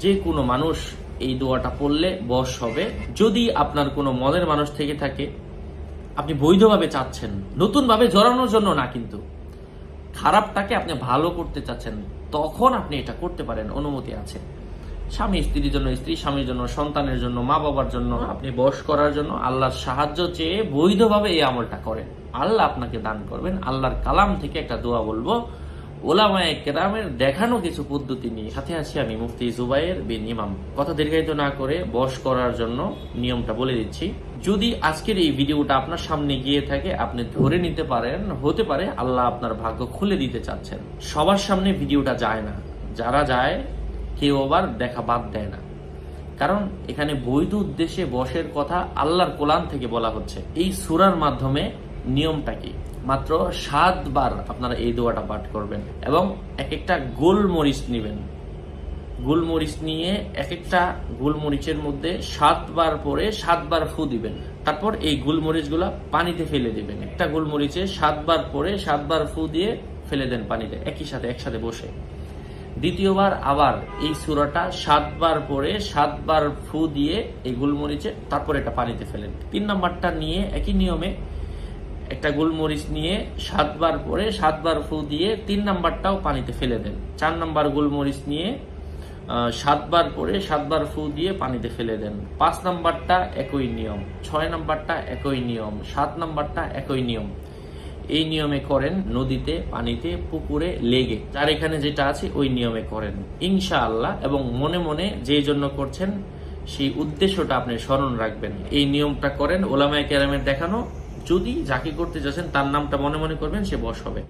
যে কোনো মানুষ এই দোয়াটা পড়লে বশ হবে। যদি আপনার কোনো মনের মানুষ থেকে থাকে, আপনি বৈধভাবে চাচ্ছেন, নতুনভাবে জড়ানোর জন্য না কিন্তু। খারাপটাকে আপনি ভালো করতে চাচ্ছেন, তখন আপনি এটা করতে পারেন, অনুমতি আছে। স্বামী স্ত্রীর জন্য, স্ত্রী স্বামীর জন্য, সন্তানের জন্য মা বাবার জন্য, আপনি বশ করার জন্য আল্লাহর সাহায্য চেয়ে বৈধভাবে এই আমলটা করেন। আল্লাহ আপনাকে দান করবেন, আল্লাহর কালাম থেকে একটা দোয়া বলব ওলামায়ে কেরামের দেখানো কিছু পদ্ধতি নিয়ে সাথে আছি আমি মুফতি জুবাইর বিন ইমাম। কথা দীর্ঘায়িত না করে বশ করার জন্য নিয়মটা বলে দিচ্ছি। যদি আজকের এই ভিডিওটা আপনার সামনে গিয়ে থাকে, আপনি ধরে নিতে পারেন, হতে পারে আল্লাহ আপনার ভাগ্য খুলে দিতে চাচ্ছেন। সবার সামনে ভিডিওটা যায় না। যারা যায়, কেউ আবার দেখা বাদ দেয় না। কারণ এখানে বৈধ উদ্দেশ্যে বসের কথা আল্লাহর কোলান থেকে বলা হচ্ছে। এই সুরার মাধ্যমে নিয়মটা কি? মাত্র সাতবার আপনারা এই দোয়াটা পাঠ করবেন এবং এক একটা গোলমরিচ নেবেন। গোলমরিচ নিয়ে এক একটা গোলমরিচের মধ্যে সাতবার পরে সাতবার ফু দিবেন। তারপর এই গোলমরিচগুলা পানিতে ফেলে দিবেন। একটা গোলমরিচে সাতবার পরে সাতবার ফু দিয়ে ফেলে দেন পানিতে, একই সাথে, একসাথে বসে। দ্বিতীয়বার আবার এই সুরাটা সাতবার পরে সাতবার ফু দিয়ে এই গোলমরিচে তারপর এটা পানিতে ফেলেন। তিন নম্বরটা নিয়ে একই নিয়মে একটা গোলমরিচ নিয়ে সাতবার পরে সাতবার ফু দিয়ে তিন নাম্বারটাও পানিতে ফেলে দেন। চার নাম্বার গোলমরিচ নিয়ে সাতবার পরে সাতবার ফু দিয়ে পানিতে ফেলে দেন। পাঁচ নাম্বারটা একই নিয়ম, ছয় নাম্বারটা একই নিয়ম, সাত নাম্বারটা একই নিয়ম। এই নিয়মে করেন নদীতে, পানিতে, পুকুরে, লেগে। যার এখানে যেটা আছে, ওই নিয়মে করেন। ইনশাআল্লাহ, এবং মনে মনে যেই জন্য করছেন, সেই উদ্দেশ্যটা আপনি স্মরণ রাখবেন। এই নিয়মটা করেন ওলামায় ক্যারামের দেখানো যদি যাকে করতে যাচ্ছেন তার নামটা মনে মনে করবেন সে বস হবে।